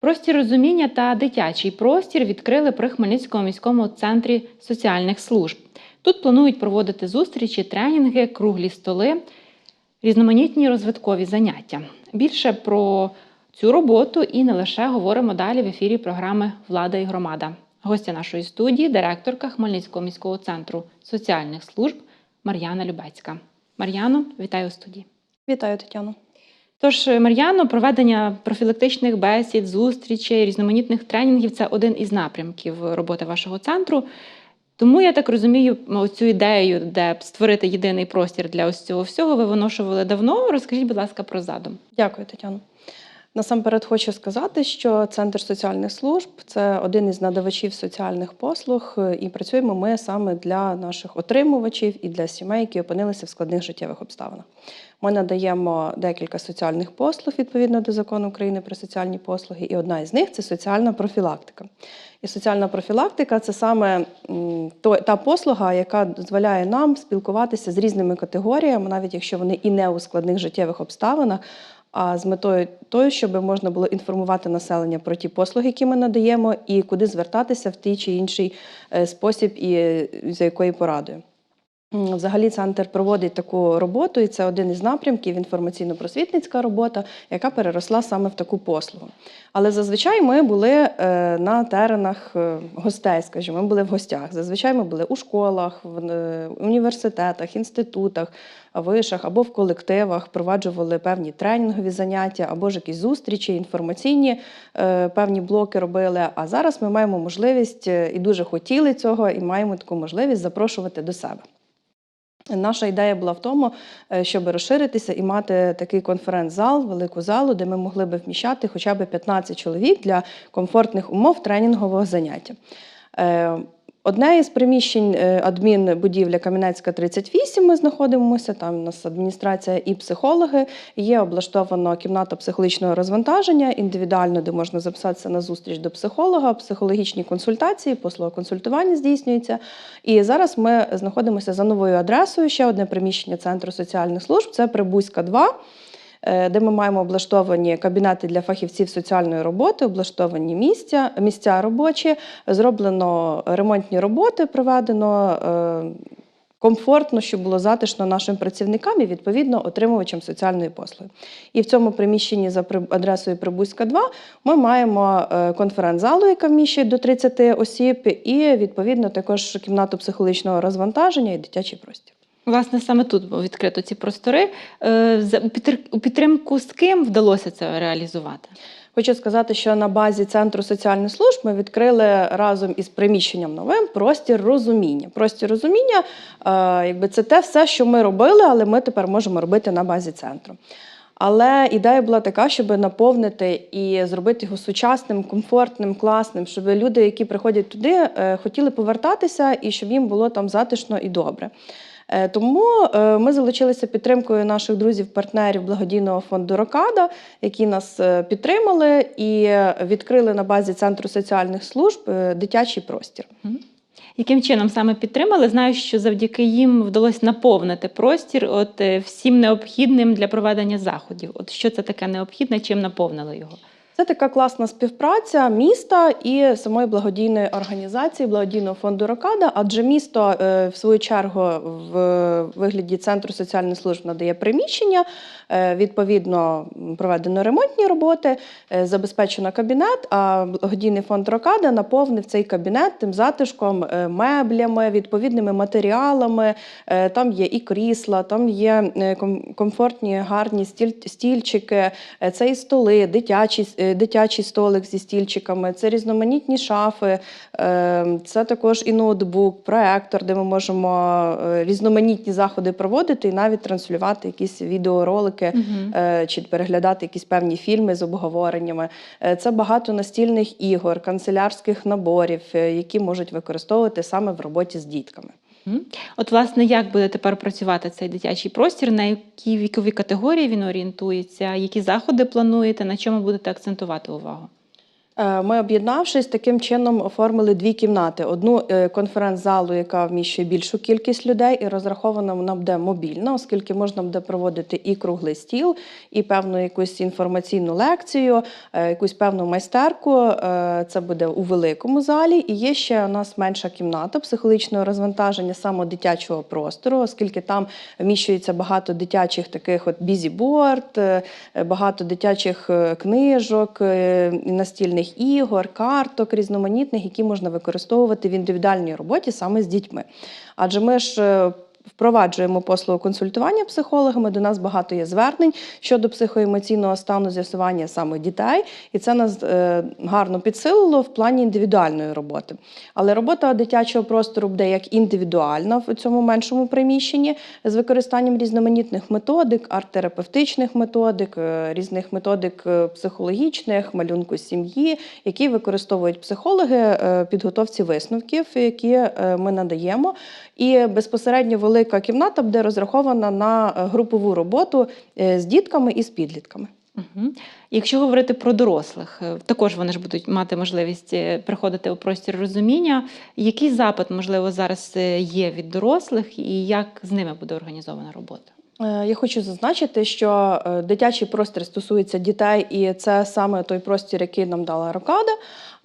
Простір розуміння та дитячий простір відкрили при Хмельницькому міському центрі соціальних служб. Тут планують проводити зустрічі, тренінги, круглі столи, різноманітні розвиткові заняття. Більше про цю роботу і не лише говоримо далі в ефірі програми Влада і громада. Гостя нашої студії, директорка Хмельницького міського центру соціальних служб Мар'яна Любецька. Мар'яно, вітаю у студії. Вітаю, Тетяно. Тож, Мар'яно, проведення профілактичних бесід, зустрічей, різноманітних тренінгів це один із напрямків роботи вашого центру. Тому я так розумію, цю ідею, де створити єдиний простір для ось цього всього, ви виношували давно. Розкажіть, будь ласка, про задум. Дякую, Тетяно. Насамперед хочу сказати, що Центр соціальних служб це один із надавачів соціальних послуг, і працюємо ми саме для наших отримувачів і для сімей, які опинилися в складних життєвих обставинах. Ми надаємо декілька соціальних послуг відповідно до закону України про соціальні послуги, і одна із них це соціальна профілактика. І соціальна профілактика це саме та послуга, яка дозволяє нам спілкуватися з різними категоріями, навіть якщо вони і не у складних життєвих обставинах, з метою тою, щоб можна було інформувати населення про ті послуги, які ми надаємо, і куди звертатися в той чи інший е, спосіб і е, за якою порадою. Взагалі, центр проводить таку роботу, і це один із напрямків інформаційно-просвітницька робота, яка переросла саме в таку послугу. Але зазвичай ми були е, на теренах е, гостей, скажімо, ми були в гостях. Зазвичай ми були у школах, в е, університетах, інститутах, вишах або в колективах, впроваджували певні тренінгові заняття, або ж якісь зустрічі, інформаційні певні блоки робили. А зараз ми маємо можливість і дуже хотіли цього, і маємо таку можливість запрошувати до себе. Наша ідея була в тому, е, щоб розширитися і мати такий конференц-зал, велику залу, де ми могли би вміщати хоча б 15 чоловік для комфортних умов тренінгового заняття. Одне із приміщень е, адмінбудівля Кам'янецька 38, ми знаходимося, там у нас адміністрація і психологи. Є облаштовано кімната психологічного розвантаження, індивідуально, де можна записатися на зустріч до психолога, психологічні консультації, послуга консультування здійснюється. І зараз ми знаходимося за новою адресою. Ще одне приміщення Центру соціальних служб це Прибузька 2 е, де ми маємо облаштовані кабінети для фахівців соціальної роботи, облаштовані місця, місця робочі, зроблено ремонтні роботи, проведено е, комфортно, щоб було затишно нашим працівникам і відповідно отримувачам соціальної послуги. І в цьому приміщенні за адресою Прибузька 2 ми маємо е, конференц-залу, яка вміщує до 30 осіб, і відповідно також кімнату психологічного розвантаження і дитячий простір. Власне, саме тут було відкрито ці простори. Е, у підтримку з ким вдалося це реалізувати? Хочу сказати, що на базі центру соціальних служб ми відкрили разом із приміщенням новим простір розуміння. Простір розуміння, е, якби це те все, що ми робили, але ми тепер можемо робити на базі центру. Але ідея була така, щоб наповнити і зробити його сучасним, комфортним, класним, щоб люди, які приходять туди, е, хотіли повертатися і щоб їм було там затишно і добре. Е, Тому е, ми залучилися підтримкою наших друзів-партнерів благодійного фонду Рокада, які нас е, підтримали і відкрили на базі центру соціальних служб дитячий простір. Яким чином саме підтримали? Знаю, що завдяки їм вдалося наповнити простір от всім необхідним для проведення заходів. От що це таке необхідне, чим наповнили його? Це така класна співпраця міста і самої благодійної організації благодійного фонду Рокада. Адже місто е, в свою чергу в вигляді центру соціальних служб надає приміщення. е, Відповідно, проведено ремонтні роботи, е, забезпечено кабінет. А благодійний фонд Рокада наповнив цей кабінет тим затишком, меблями, відповідними матеріалами. Там є і крісла, там є комфортні, гарні стіль- стільчики, це і столи, дитячий, е, дитячий столик зі стільчиками, це різноманітні шафи, е, це також і ноутбук, проектор, де ми можемо е, різноманітні заходи проводити і навіть транслювати якісь відеоролики е, чи переглядати якісь певні фільми з обговореннями. Це багато настільних ігор, канцелярських наборів, які можуть використовувати саме в роботі з дітками. От, власне, як буде тепер працювати цей дитячий простір, на які вікові категорії він орієнтується, які заходи плануєте, на чому будете акцентувати увагу? Е, Ми, об'єднавшись, таким чином оформили дві кімнати: одну е, конференц-залу, яка вміщує більшу кількість людей, і розрахована вона буде мобільна, оскільки можна буде проводити і круглий стіл, і певну якусь інформаційну лекцію, е, якусь певну майстерку. Це буде у великому залі. І є ще у нас менша кімната психологічного розвантаження саме дитячого простору, оскільки там вміщується багато дитячих таких от бізіборд, багато дитячих книжок, е, і ігор, карток різноманітних, які можна використовувати в індивідуальній роботі саме з дітьми. Адже ми ж. Впроваджуємо послугу консультування психологами. До нас багато є звернень щодо психоемоційного стану з'ясування саме дітей, і це нас е, гарно підсилило в плані індивідуальної роботи. Але робота дитячого простору буде як індивідуальна в цьому меншому приміщенні з використанням різноманітних методик, арт-терапевтичних методик, е, різних методик е, психологічних, малюнку сім'ї, які використовують психологи підготовці висновків, які ми надаємо. І безпосередньо велика кімната буде розрахована на е, групову роботу е, з дітками і з підлітками. Угу. Якщо говорити про дорослих, е, також вони ж будуть мати можливість приходити у простір розуміння. Який запит, можливо, зараз є від дорослих, і як з ними буде організована робота? Я хочу зазначити, що дитячий простір стосується дітей, і це саме той простір, який нам дала Рокада.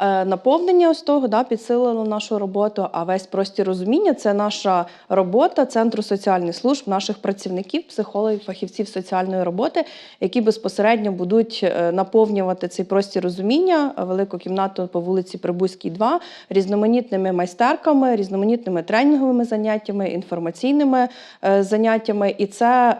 Е, Наповнення з того да, підсилило нашу роботу. А весь простір розуміння це наша робота Центру соціальних служб, наших працівників, психологів, фахівців соціальної роботи, які безпосередньо будуть е, наповнювати цей простір розуміння, велику кімнату по вулиці Прибузькій, 2, різноманітними майстерками, різноманітними тренінговими заняттями, інформаційними е, заняттями. І це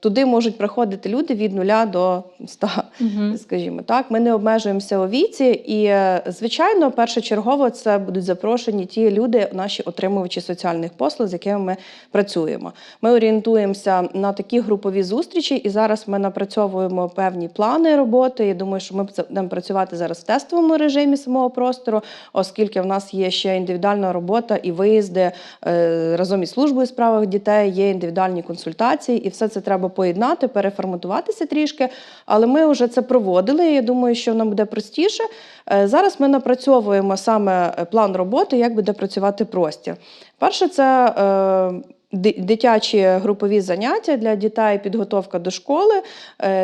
туди можуть приходити люди від нуля до 100, Угу. скажімо так. Ми не обмежуємося у віці, і звичайно, першочергово це будуть запрошені ті люди, наші отримувачі соціальних послуг, з якими ми працюємо. Ми орієнтуємося на такі групові зустрічі, і зараз ми напрацьовуємо певні плани роботи. Я думаю, що ми будемо працювати зараз в тестовому режимі самого простору, оскільки в нас є ще індивідуальна робота і виїзди е, разом із службою справах дітей, є індивідуальні консультації, і все це треба поєднати, переформатуватися трішки. Але ми вже це проводили. Я думаю, що нам буде простіше. Е, Зараз ми напрацьовуємо саме е, план роботи, як буде працювати простір. Перше, це е, дитячі групові заняття для дітей, підготовка до школи.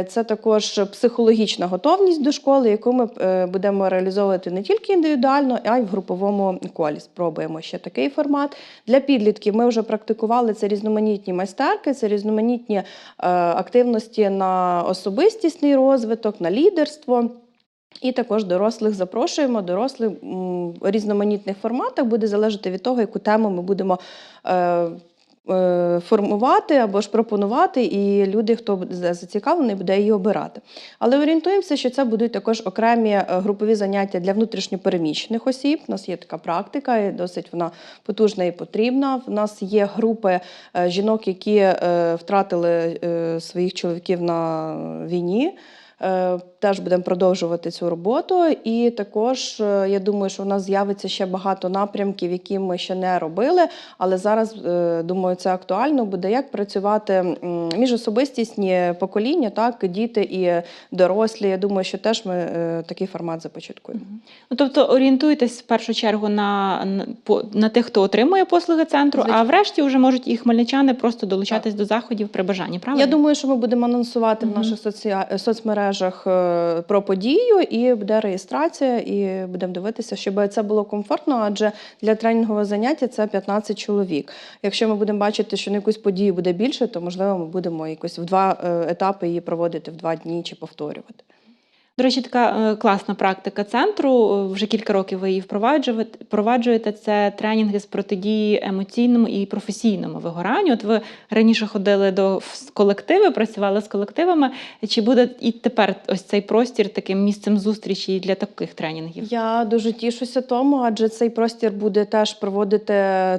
Це також психологічна готовність до школи, яку ми будемо реалізовувати не тільки індивідуально, а й в груповому колі. Спробуємо ще такий формат. Для підлітків ми вже практикували це різноманітні майстерки, це різноманітні активності на особистісний розвиток, на лідерство. І також дорослих запрошуємо. Дорослі м, в різноманітних форматах буде залежати від того, яку тему ми будемо е, е, формувати або ж пропонувати, і люди, хто буде зацікавлений, буде її обирати. Але орієнтуємося, що це будуть також окремі е, групові заняття для внутрішньопереміщених осіб. У нас є така практика, і досить вона потужна і потрібна. В нас є групи жінок, які втратили своїх чоловіків на війні. Теж будемо продовжувати цю роботу. І також е, я думаю, що у нас з'явиться ще багато напрямків, які ми ще не робили. Але зараз е, думаю, це актуально буде як працювати м, міжособистісні покоління, так діти і дорослі. Я думаю, що теж ми е, такий формат започаткуємо. Ну, тобто орієнтуєтесь в першу чергу на, на, на тих, хто отримує послуги центру, а врешті вже можуть і хмельничани просто долучатись до заходів при бажанні. Правильно? Я думаю, що ми будемо анонсувати Мгм. в наших соціа... соцмережах про подію, і буде реєстрація, і будемо дивитися, щоб це було комфортно, адже для тренінгового заняття це 15 чоловік. Якщо ми будемо бачити, що на якусь подію буде більше, то можливо ми будемо якось в два е, етапи її проводити в два дні чи повторювати. До речі, така е, класна практика центру. е, Вже кілька років ви її впроваджуєте. Це тренінги з протидії емоційному і професійному вигоранню. От ви раніше ходили до в колективи, працювали з колективами. Чи буде і тепер ось цей простір таким місцем зустрічі для таких тренінгів? Я дуже тішуся тому, адже цей простір буде теж проводити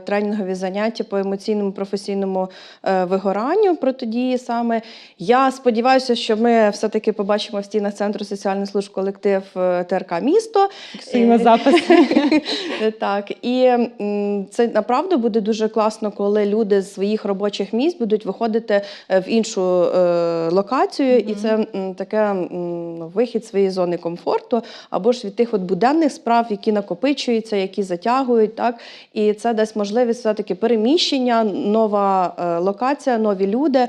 тренінгові заняття по емоційному професійному е, вигоранню протидії саме. Я сподіваюся, що ми все-таки побачимо в стінах центру соціальної соціальних служб колектив е, ТРК місто. Фіксуємо Е, запис. Так, і це направду буде дуже класно, коли люди з своїх робочих місць будуть виходити е, в іншу локацію, і це таке вихід своєї зони комфорту, або ж від тих от буденних справ, які накопичуються, які затягують. Так? І це дасть можливість все-таки переміщення, нова локація, нові люди.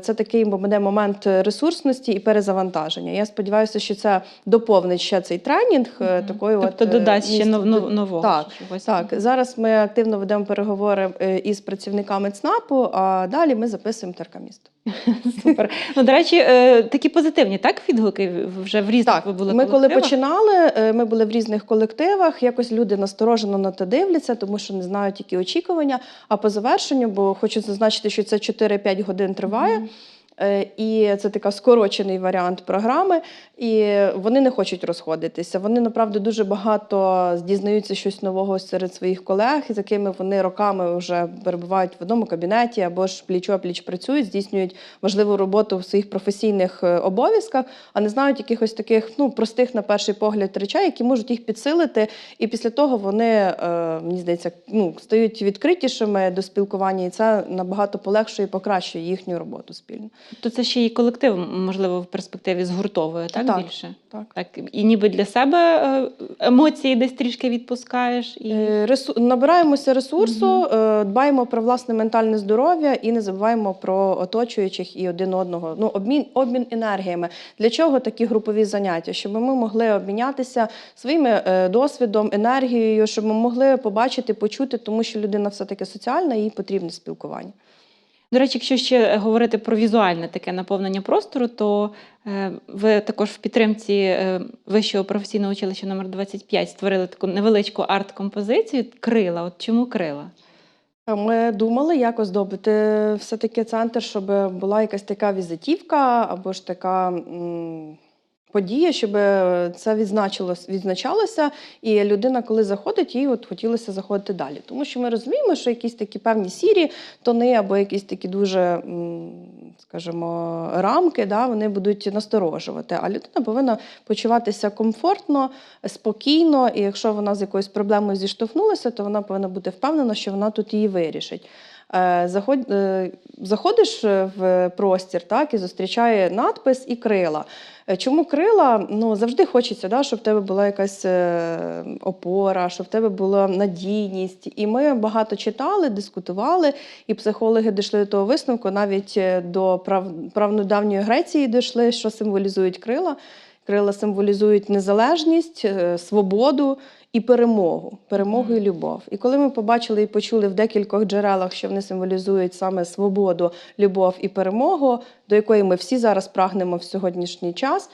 Це такий буде момент ресурсності і перезавантаження. Я сподіваюся, що це доповнить ще цей тренінг. Мгм. такою тобто от, е, додасть ще міст- нов- нов- нового. Так, чогось. Так, зараз ми активно ведемо переговори е, із працівниками ЦНАПу, а далі ми записуємо теркамісто. Супер. Ну, до речі, такі позитивні, так, відгуки вже в різних Так, ви були ми коли починали, ми були в різних колективах. Якось люди насторожено на те дивляться, тому що не знають які очікування. А по завершенню, бо хочу зазначити, що це 4-5 годин триває. Мгм. Е, І це така скорочений варіант програми, і вони не хочуть розходитися. Вони направду дуже багато дізнаються щось нового серед своїх колег, з якими вони роками вже перебувають в одному кабінеті або ж пліч-опліч працюють, здійснюють важливу роботу в своїх професійних е, обов'язках, а не знають якихось таких ну простих на перший погляд речей, які можуть їх підсилити. І після того вони е, мені здається, ну стають відкритішими до спілкування, і це набагато полегшує і покращує їхню роботу спільно. То це ще і колектив, можливо, в перспективі згуртовує, так, Так. більше? Так. Так, і ніби для себе е, емоції десь трішки відпускаєш. І... Е, Ресу... Набираємося ресурсу, е, дбаємо про власне ментальне здоров'я і не забуваємо про оточуючих і один одного. Ну, обмін, обмін енергіями. Для чого такі групові заняття? Щоб ми могли обмінятися своїм е, досвідом, енергією, щоб ми могли побачити, почути, тому що людина все-таки соціальна, їй потрібне спілкування. До речі, якщо ще говорити про візуальне таке наповнення простору, то е, ви також в підтримці е, Вищого професійного училища номер 25 створили таку невеличку арт-композицію Крила. От чому крила? Ми думали, як оздобити все-таки центр, щоб була якась така візитівка або ж така м, подія, щоб це відзначалося, і людина, коли заходить, їй от хотілося заходити далі. Тому що ми розуміємо, що якісь такі певні сірі тони або якісь такі дуже, скажімо, рамки, да, вони будуть насторожувати. А людина повинна почуватися комфортно, спокійно, і якщо вона з якоюсь проблемою зіштовхнулася, то вона повинна бути впевнена, що вона тут її вирішить. Е, е, заходиш е, в простір так, і зустрічає надпис і крила. Чому крила? Ну, завжди хочеться, да, щоб в тебе була якась опора, щоб в тебе була надійність. І ми багато читали, дискутували, і психологи дійшли до того висновку, навіть до прав, правнодавньої Греції дійшли, що символізують крила. Крила символізують незалежність, свободу і перемогу, перемогу і любов. І коли ми побачили і почули в декількох джерелах, що вони символізують саме свободу, любов і перемогу, до якої ми всі зараз прагнемо в сьогоднішній час.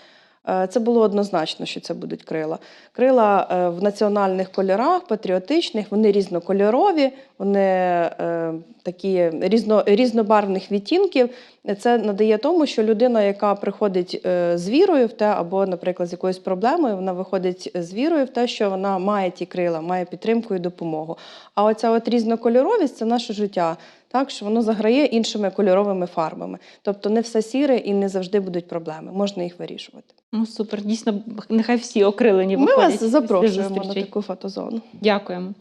Е, Це було однозначно, що це будуть крила. Крила е, в національних кольорах, патріотичних, вони різнокольорові, вони е, такі різно, різнобарвних відтінків. Це надає тому, що людина, яка приходить з вірою в те, або, наприклад, з якоюсь проблемою, вона виходить з вірою в те, що вона має ті крила, має підтримку і допомогу. А оця от різнокольоровість це наше життя. Так, що воно заграє іншими кольоровими фарбами. Тобто не все сіре і не завжди будуть проблеми. Можна їх вирішувати. Ну супер, дійсно, нехай всі окрилені Ми виходять. вас запрошуємо на таку фотозону. Дякуємо.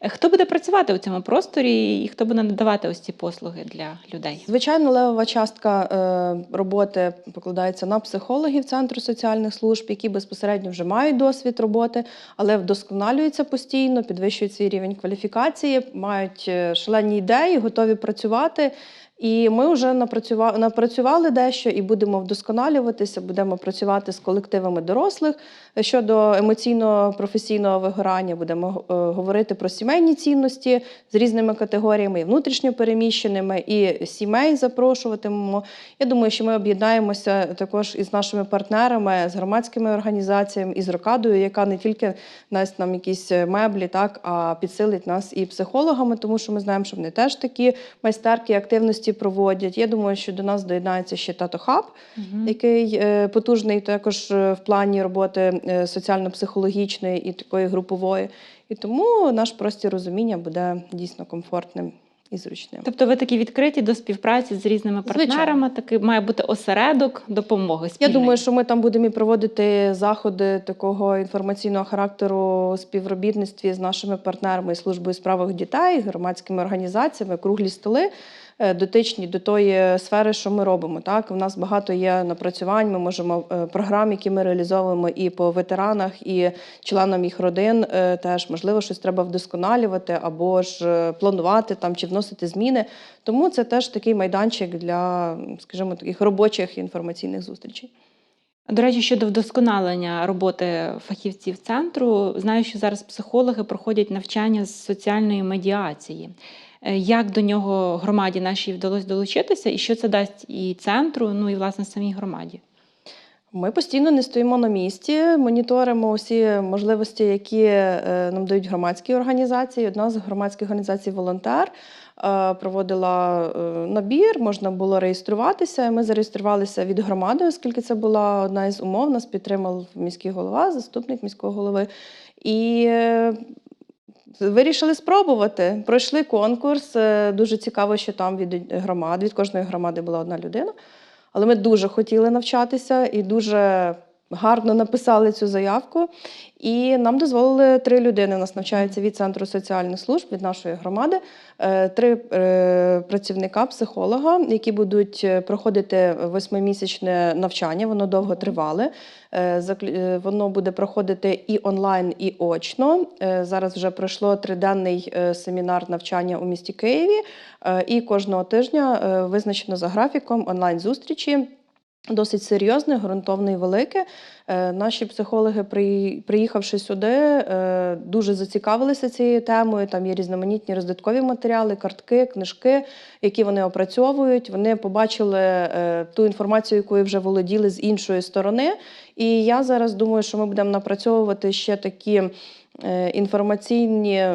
Е, Хто буде працювати у цьому просторі і хто буде надавати ось ці послуги для людей? Звичайно, левова частка е, роботи покладається на психологів Центру соціальних служб, які безпосередньо вже мають досвід роботи, але вдосконалюються постійно, підвищують свій рівень кваліфікації, мають е, шалені ідеї, готові працювати. І ми вже напрацювали, напрацювали дещо і будемо вдосконалюватися, будемо працювати з колективами дорослих щодо емоційного професійного вигорання. Будемо е, говорити про сімейні цінності з різними категоріями, і внутрішньо переміщеними, і сімей запрошуватимемо. Я думаю, що ми об'єднаємося також із нашими партнерами, з громадськими організаціями, і з рокадою, яка не тільки дасть нам якісь меблі, так а підсилить нас і психологами, тому що ми знаємо, що вони теж такі майстерки активності проводять. Я думаю, що до нас доєднається ще тато хаб, який е, потужний також е, в плані роботи е, соціально-психологічної і такої групової. І тому наш простір розуміння буде дійсно комфортним і зручним. Тобто ви такі відкриті до співпраці з різними партнерами, такий має бути осередок допомоги. Я думаю, що ми там будемо і проводити заходи такого інформаційного характеру співробітництві з нашими партнерами службою справах дітей, громадськими організаціями, круглі столи. Е, Дотичні до тої сфери, що ми робимо. Так, у нас багато є напрацювань. Ми можемо е, програм, які ми реалізовуємо і по ветеранах, і членам їх родин. е, Теж можливо, щось треба вдосконалювати або ж планувати там чи вносити зміни. Тому це теж такий майданчик для, скажімо, таких робочих інформаційних зустрічей. До речі, щодо вдосконалення роботи фахівців центру, знаю, що зараз психологи проходять навчання з соціальної медіації. Е, Як до нього громаді нашій вдалося долучитися, і що це дасть і центру, ну і власне самій громаді? Ми постійно не стоїмо на місці, моніторимо усі можливості, які е, нам дають громадські організації. Одна з громадських організацій волонтер е, проводила набір, можна було реєструватися. Ми зареєструвалися від громади, оскільки це була одна із умов. Нас підтримав міський голова, заступник міського голови. І Вирішили спробувати. Пройшли конкурс. Е, Дуже цікаво, що там від громад, від кожної громади була одна людина. Але ми дуже хотіли навчатися і дуже гарно написали цю заявку. І нам дозволили три людини. У нас навчаються від центру соціальних служб, від нашої громади, е, три е, працівника, психолога, які будуть е, проходити восьмимісячне навчання. Воно довго тривале. Воно буде проходити і онлайн, і очно. Зараз вже пройшло триденний семінар навчання у місті Києві, і кожного тижня визначено за графіком онлайн-зустрічі. Досить серйозне, ґрунтовне і велике. Наші психологи, приїхавши сюди, е, дуже зацікавилися цією темою. Там є різноманітні роздаткові матеріали, картки, книжки, які вони опрацьовують. Вони побачили е, ту інформацію, якою вже володіли з іншої сторони. І я зараз думаю, що ми будемо напрацьовувати ще такі е, інформаційні.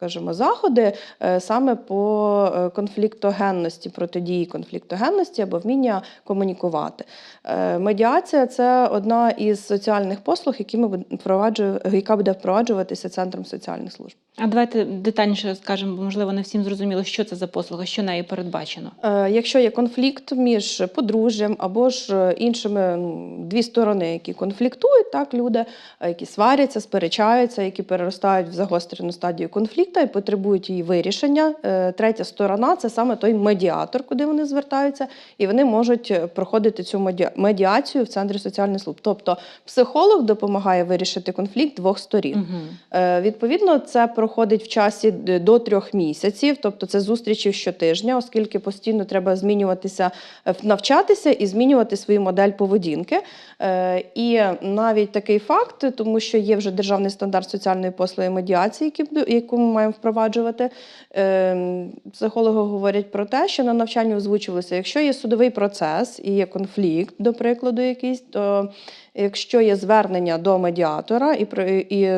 Скажімо, заходи е, саме по е, конфліктогенності, протидії конфліктогенності або вміння комунікувати. Е, Медіація це одна із соціальних послуг, які ми впроваджує- яка буде впроваджуватися центром соціальних служб. А давайте детальніше скажемо, бо можливо не всім зрозуміло, що це за послуга, що нею передбачено. Е, Якщо є конфлікт між подружжям або ж е, іншими ну, дві сторони, які конфліктують, так люди, е, які сваряться, сперечаються, які переростають в загострену стадію конфлікту і потребують її вирішення. Третя сторона це саме той медіатор, куди вони звертаються, і вони можуть проходити цю медіацію в центрі соціальних служб. Тобто психолог допомагає вирішити конфлікт двох сторін. Угу. Відповідно, це проходить в часі до трьох місяців, тобто це зустрічі щотижня, оскільки постійно треба змінюватися, е, навчатися і змінювати свою модель поведінки. Е, І навіть такий факт, тому що є вже державний стандарт соціальної послуги медіації, яку ми маємо впроваджувати. е, Психологи говорять про те, що на навчанні озвучувалося, якщо є судовий процес і є конфлікт, до прикладу, якийсь, то якщо є звернення до медіатора і, і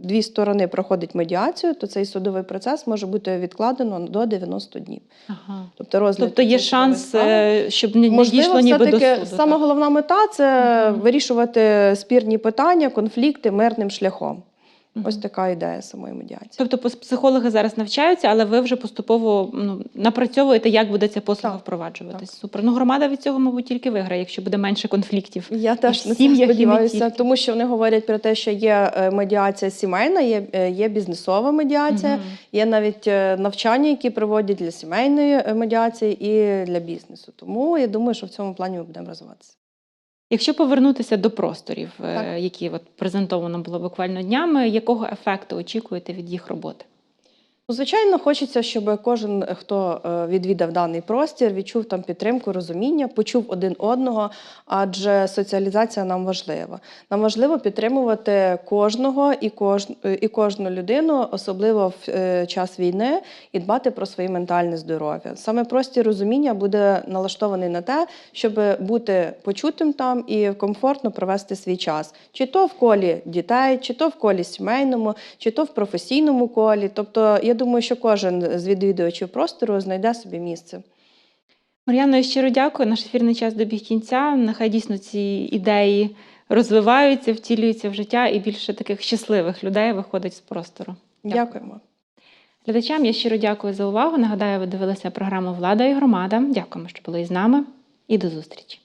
дві сторони проходить медіацію, то цей судовий процес може бути відкладено до 90 днів. Ага. Тобто розгляд Тобто є шанс, справи. е, щоб не, Можливо, дійшло ніби до суду. саме головна мета це угу. вирішувати спірні питання, конфлікти мирним шляхом. Ось така ідея самої медіації. Тобто психологи зараз навчаються, але ви вже поступово ну, напрацьовуєте, як буде ця послуга Так, впроваджуватись. так. Супер. Ну громада від цього, мабуть, тільки виграє, якщо буде менше конфліктів. Я теж на це сподіваюся, тому що вони говорять про те, що є е, медіація сімейна, є, е, є бізнесова медіація, Мгм. є навіть е, навчання, які проводять для сімейної медіації і для бізнесу. Тому я думаю, що в цьому плані ми будемо розвиватися. Якщо повернутися до просторів, е, Так. які от презентовано було буквально днями, якого ефекту очікуєте від їх роботи? Ну, Звичайно, хочеться, щоб кожен, хто е, відвідав даний простір, відчув там підтримку, розуміння, почув один одного, адже соціалізація нам важлива. Нам важливо підтримувати кожного і, кож, е, і кожну людину, особливо в е, час війни, і дбати про своє ментальне здоров'я. Саме простір розуміння буде налаштований на те, щоб бути почутим там і комфортно провести свій час, чи то в колі дітей, чи то в колі сімейному, чи то в професійному колі. Тобто, я думаю, що кожен з відвідувачів простору знайде собі місце. Мар'яно, я щиро дякую. Наш ефірний час добіг кінця. Нехай дійсно ці ідеї розвиваються, втілюються в життя, і більше таких щасливих людей виходить з простору. Дякуємо. Глядачам я щиро дякую за увагу. Нагадаю, ви дивилися програму Влада і громада. Дякуємо, що були із нами, і до зустрічі.